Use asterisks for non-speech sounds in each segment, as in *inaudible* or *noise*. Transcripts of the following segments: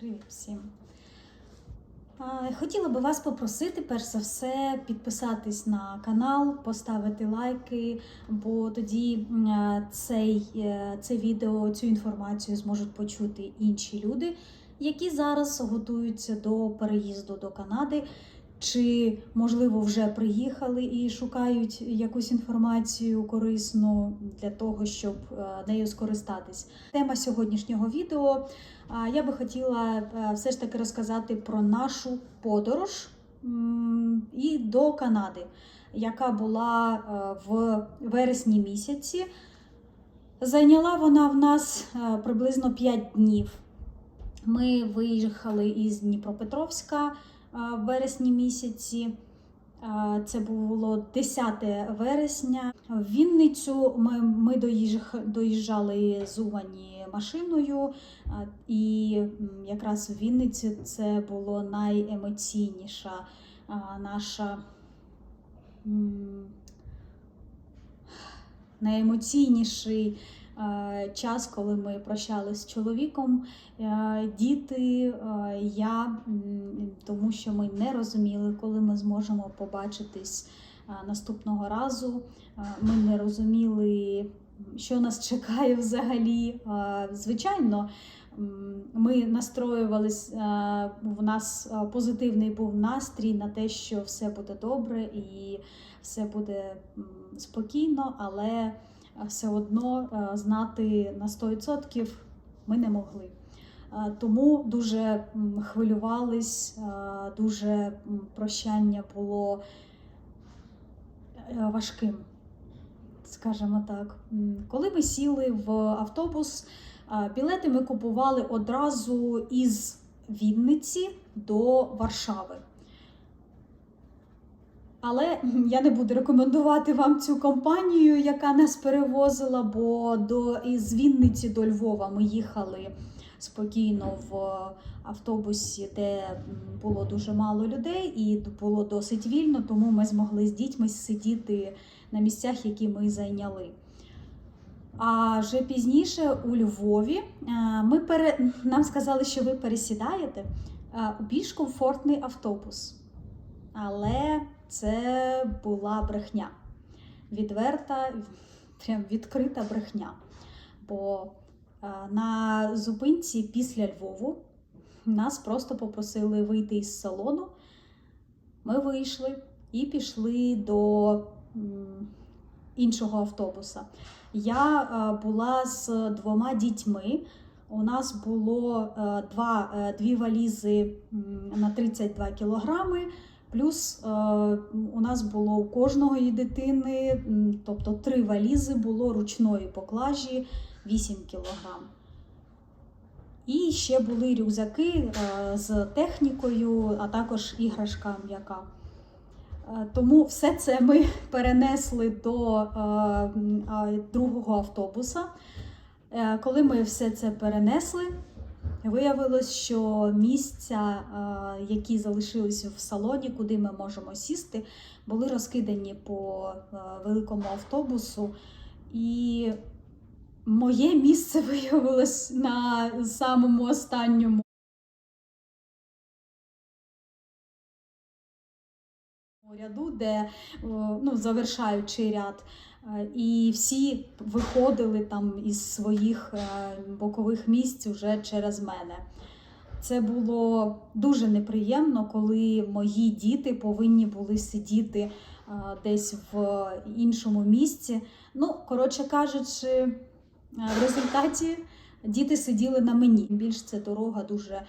Привіт всім. Хотіла би вас попросити, перш за все, підписатись на канал, поставити лайки, бо тоді е, цей, е, це відео, цю інформацію зможуть почути інші люди, які зараз готуються до переїзду до Канади, чи, можливо, вже приїхали і шукають якусь інформацію корисну для того, щоб е, нею скористатись. Тема сьогоднішнього відео. Я би хотіла е, все ж таки розказати про нашу подорож і до Канади, яка була е, в вересні місяці. Зайняла вона в нас е, приблизно 5 днів. Ми виїхали із Дніпропетровська е, в вересні місяці. Е, Це було 10 вересня. В Вінницю ми, ми доїж- доїжджали з Умані машиною, і якраз в Вінниці це було найемоційніша наша найемоційніший е, час, коли ми прощалися з чоловіком, е, діти, е, я, тому що ми не розуміли, коли ми зможемо побачитись е, наступного разу. Е, Ми не розуміли, що нас чекає взагалі. Е, Звичайно, ми настроювалися, в нас е, позитивний був настрій на те, що все буде добре і все буде спокійно, але е, все одно знати на 100% ми не могли. Тому дуже хвилювались, дуже прощання було е, важким, скажімо так. Коли ми сіли в автобус, білети ми купували одразу із Вінниці до Варшави. Але я не буду рекомендувати вам цю компанію, яка нас перевозила, бо до із Вінниці до Львова ми їхали спокійно в автобусі, де було дуже мало людей, і було досить вільно, тому ми змогли з дітьми сидіти на місцях, які ми зайняли. А вже пізніше у Львові е, ми пере... нам сказали, що ви пересідаєте е, у більш комфортний автобус. Але це була брехня. Відверта, прям відкрита брехня. Бо е, на зупинці після Львову нас просто попросили вийти із салону. Ми вийшли і пішли до іншого автобуса. Я е, була з двома дітьми. У нас було е, два, дві валізи на 32 кілограми. Плюс е, у нас було у кожної дитини, тобто три валізи було ручної поклажі 8 кілограм. І ще були рюкзаки е, з технікою, а також іграшка м'яка. Е, Тому все це ми *laughs* перенесли до другого автобуса. Коли ми все це перенесли, виявилось, що місця, е, які залишились в салоні, куди ми можемо сісти, були розкидані по е, великому автобусу. І моє місце *laughs* виявилось на самому останньому. ряду, де ну, завершаючий ряд, і всі виходили там із своїх е, бокових місць вже через мене. Це було дуже неприємно, коли мої діти повинні були сидіти е, десь в іншому місці. Ну, коротше кажучи, е, в результаті діти сиділи на мені. Більш ця дорога дуже е,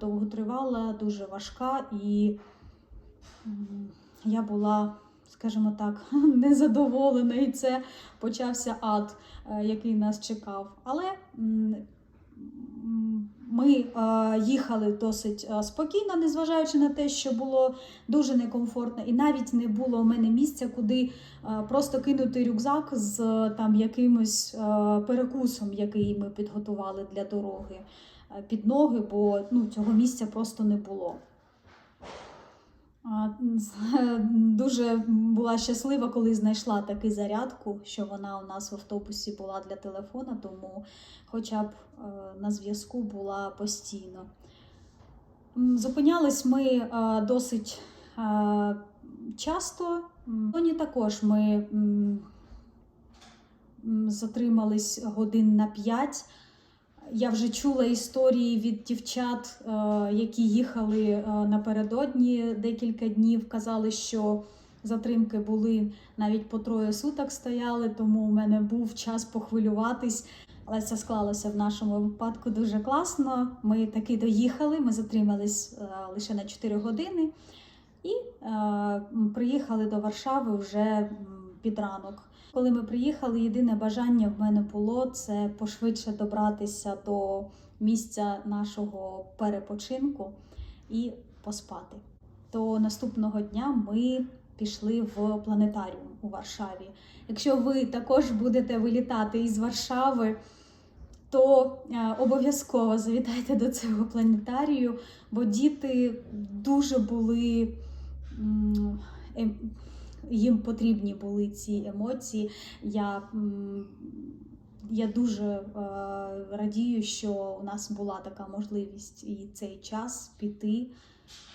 довго тривала, дуже важка, і я була, скажімо так, *laughs* незадоволена, і це почався ад, е, який нас чекав. Але ми е, їхали досить е, спокійно, незважаючи на те, що було дуже некомфортно, і навіть не було у мене місця, куди просто кинути рюкзак з там якимось перекусом, який ми підготували для дороги під ноги, бо ну, цього місця просто не було. *laughs* Дуже була щаслива, коли знайшла таку зарядку, що вона у нас в автобусі була для телефона, тому хоча б е, на зв'язку була постійно. Зупинялись ми е, досить е, часто. Тоні також ми затримались годин на п'ять. Я вже чула історії від дівчат, е, які їхали е, напередодні декілька днів. Казали, що затримки були навіть по троє суток стояли, тому у мене був час похвилюватись. Але це склалося в нашому випадку дуже класно. Ми таки доїхали, ми затримались е, лише на 4 години і приїхали до Варшави вже під ранок. Коли ми приїхали, єдине бажання в мене було це пошвидше добратися до місця нашого перепочинку і поспати. То наступного дня ми пішли в планетаріум у Варшаві. Якщо ви також будете вилітати із Варшави, то е, обов'язково завітайте до цього планетарію, бо діти дуже були. Їм потрібні були ці емоції. Я, я дуже е, радію, що у нас була така можливість і цей час піти,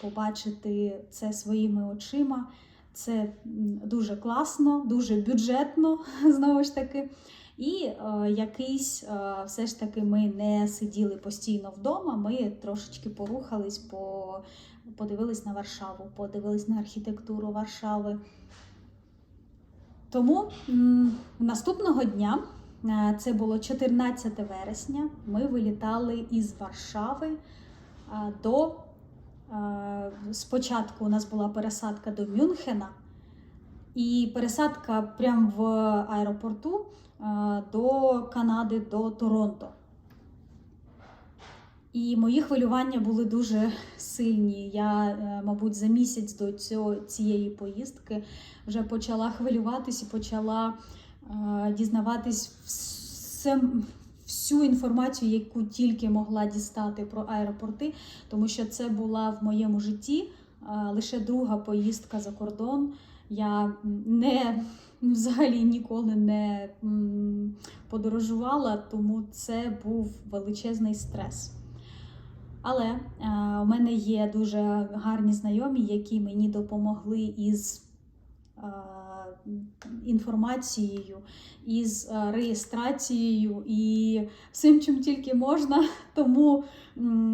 побачити це своїми очима. Це дуже класно, дуже бюджетно, *laughs* знову ж таки. І е, якийсь е, все ж таки ми не сиділи постійно вдома. Ми трошечки порухались, по, подивились на Варшаву, подивились на архітектуру Варшави. Тому м, наступного дня, е, це було 14 вересня, ми вилітали із Варшави е, до. е, Спочатку у нас була пересадка до Мюнхена, і пересадка прямо в аеропорту е, до Канади, до Торонто. І мої хвилювання були дуже сильні. Я, е, мабуть, за місяць до цього, цієї поїздки вже почала хвилюватись і почала е, дізнаватись все, всю інформацію, яку тільки могла дістати про аеропорти, тому що це була в моєму житті лише друга поїздка за кордон. Я не *laughs* взагалі ніколи не подорожувала, тому це був величезний стрес. Але е, у мене є дуже гарні знайомі, які мені допомогли із е, інформацією, із е, реєстрацією і всім, чим тільки можна. *laughs* Тому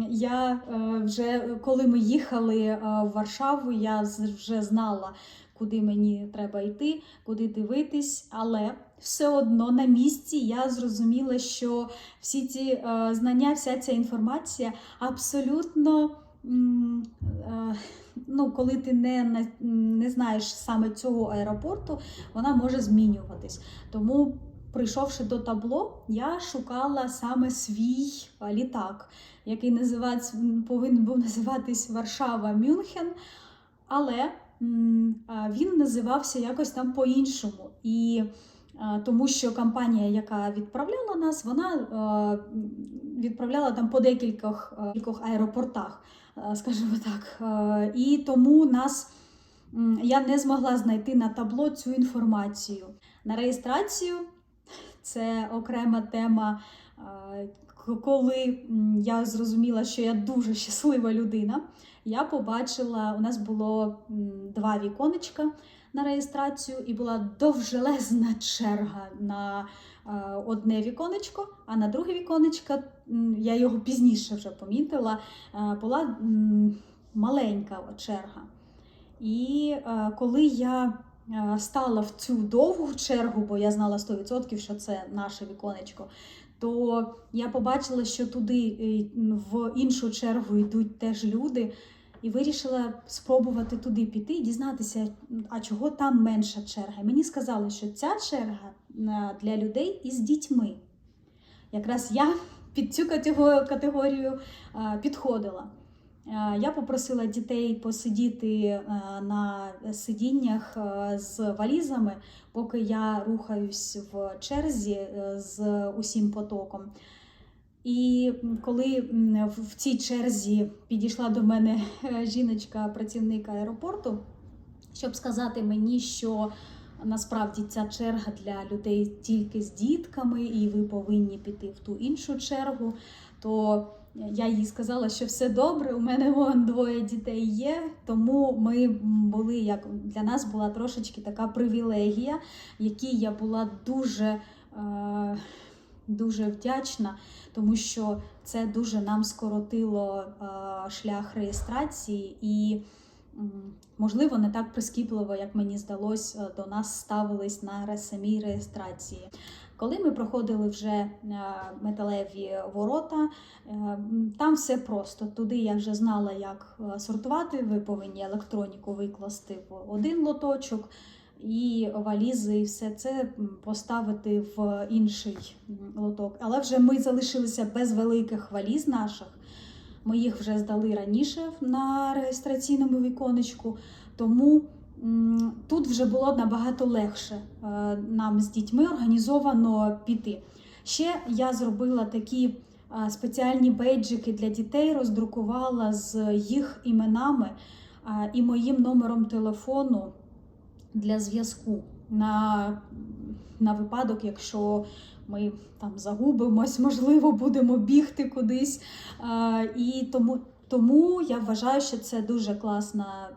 я вже коли ми їхали в Варшаву, я вже знала, куди мені треба йти, куди дивитись, але все одно на місці я зрозуміла, що всі ці е, знання, вся ця інформація абсолютно. е, Ну, коли ти не, не знаєш саме цього аеропорту, вона може змінюватись. Тому, прийшовши до табло, я шукала саме свій е, літак, який називається, повинен був *laughs* називатись Варшава Мюнхен, але він називався якось там по-іншому. І тому що компанія, яка відправляла нас, вона відправляла там по декількох кількох аеропортах, скажімо так. І тому нас я не змогла знайти на табло цю інформацію. На реєстрацію це окрема тема. Коли я зрозуміла, що я дуже щаслива людина, я побачила, у нас було два віконечка на реєстрацію, і була довжелезна черга на е, одне віконечко, а на друге віконечко, я його пізніше вже помітила, е, була маленька черга. І е, коли я стала в цю довгу чергу, бо я знала 100%, що це наше віконечко, то я побачила, що туди е, в іншу чергу йдуть теж люди, і вирішила спробувати туди піти і дізнатися, а чого там менша черга. І мені сказали, що ця черга е, для людей із дітьми. Якраз я під цю категорію е, підходила. Е, Я попросила дітей посидіти е, на сидіннях е, з валізами, поки я рухаюсь в черзі з усім потоком. І коли в цій черзі підійшла до мене жіночка, працівник аеропорту, щоб сказати мені, що насправді ця черга для людей тільки з дітками, і ви повинні піти в ту іншу чергу, то Я їй сказала, що все добре, у мене вон двоє дітей є, тому ми були як для нас була трошечки така привілегія, якій я була дуже, е, дуже вдячна, тому що це дуже нам скоротило е, шлях реєстрації і. Можливо, не так прискіпливо, як мені здалось, е, до нас ставились на самій реєстрації. Коли ми проходили вже е, металеві ворота, е, там все просто. Туди я вже знала, як е, сортувати. Ви повинні електроніку викласти в один лоточок, і валізи, і все це поставити в інший лоток. Але вже ми залишилися без великих валіз наших. Ми їх вже здали раніше на реєстраційному віконечку, тому тут вже було набагато легше е, нам з дітьми організовано піти. Ще я зробила такі е, спеціальні бейджики для дітей, роздрукувала з їх іменами е, і моїм номером телефону для зв'язку на, на випадок, якщо ми там загубимось, можливо, будемо бігти кудись. І тому, тому я вважаю, що це дуже класна.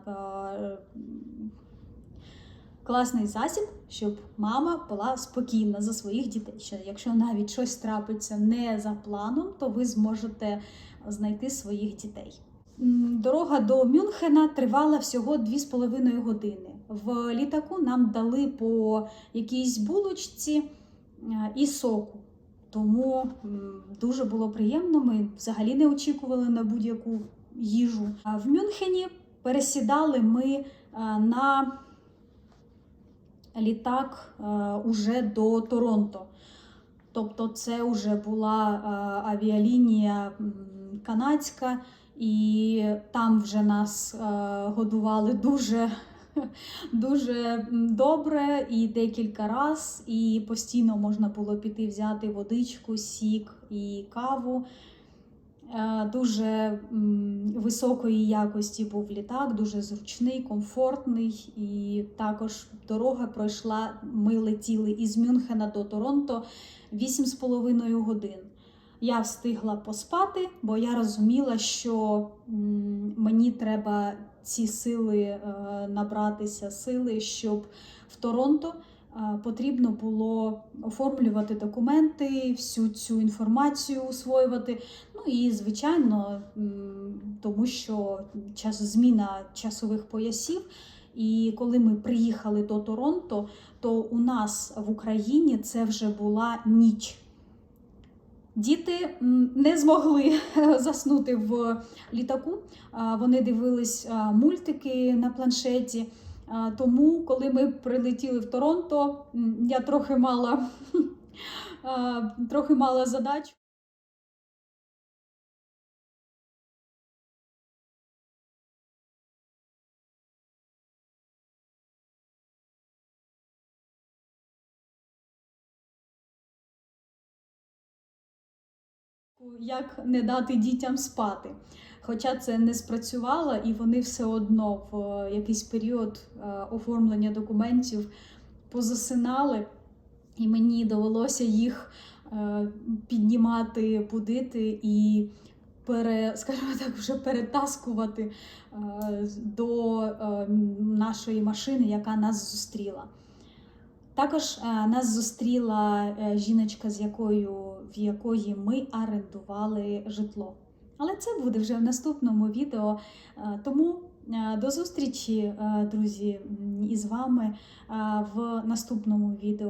Класний засіб, щоб мама була спокійна за своїх дітей. Що якщо навіть щось трапиться не за планом, то ви зможете знайти своїх дітей. Дорога до Мюнхена тривала всього 2,5 години. В літаку нам дали по якійсь булочці е, і соку. Тому дуже було приємно. Ми взагалі не очікували на будь-яку їжу. В Мюнхені пересідали ми е, на літак е, уже до Торонто. Тобто, це вже була е, авіалінія канадська, і там вже нас е, годували дуже. *laughs* Дуже добре і декілька раз, і постійно можна було піти взяти водичку, сік і каву. Е, Дуже високої якості був літак, дуже зручний, комфортний. І також дорога пройшла. Ми летіли із Мюнхена до Торонто 8,5 годин. Я встигла поспати, бо я розуміла, що мені треба ці сили е, набратися сили, щоб в Торонто потрібно було оформлювати документи, всю цю інформацію усвоювати. Ну і звичайно, тому що час зміна часових поясів. І коли ми приїхали до Торонто, то у нас в Україні це вже була ніч. Діти не змогли *laughs* заснути в літаку. Вони дивились мультики на планшеті. Тому, коли ми прилетіли в Торонто, я трохи мала, *laughs* трохи мала задач. Як не дати дітям спати. Хоча це не спрацювало, і вони все одно в е, якийсь період е, оформлення документів позасинали, і мені довелося їх е, піднімати, будити і пере, *laughs* скажімо так, вже перетаскувати до нашої машини, яка нас зустріла. Також нас зустріла жіночка, з якою в якої ми орендували житло. Але це буде вже в наступному відео. Е, Тому е, до зустрічі, е, друзі, із вами в наступному відео.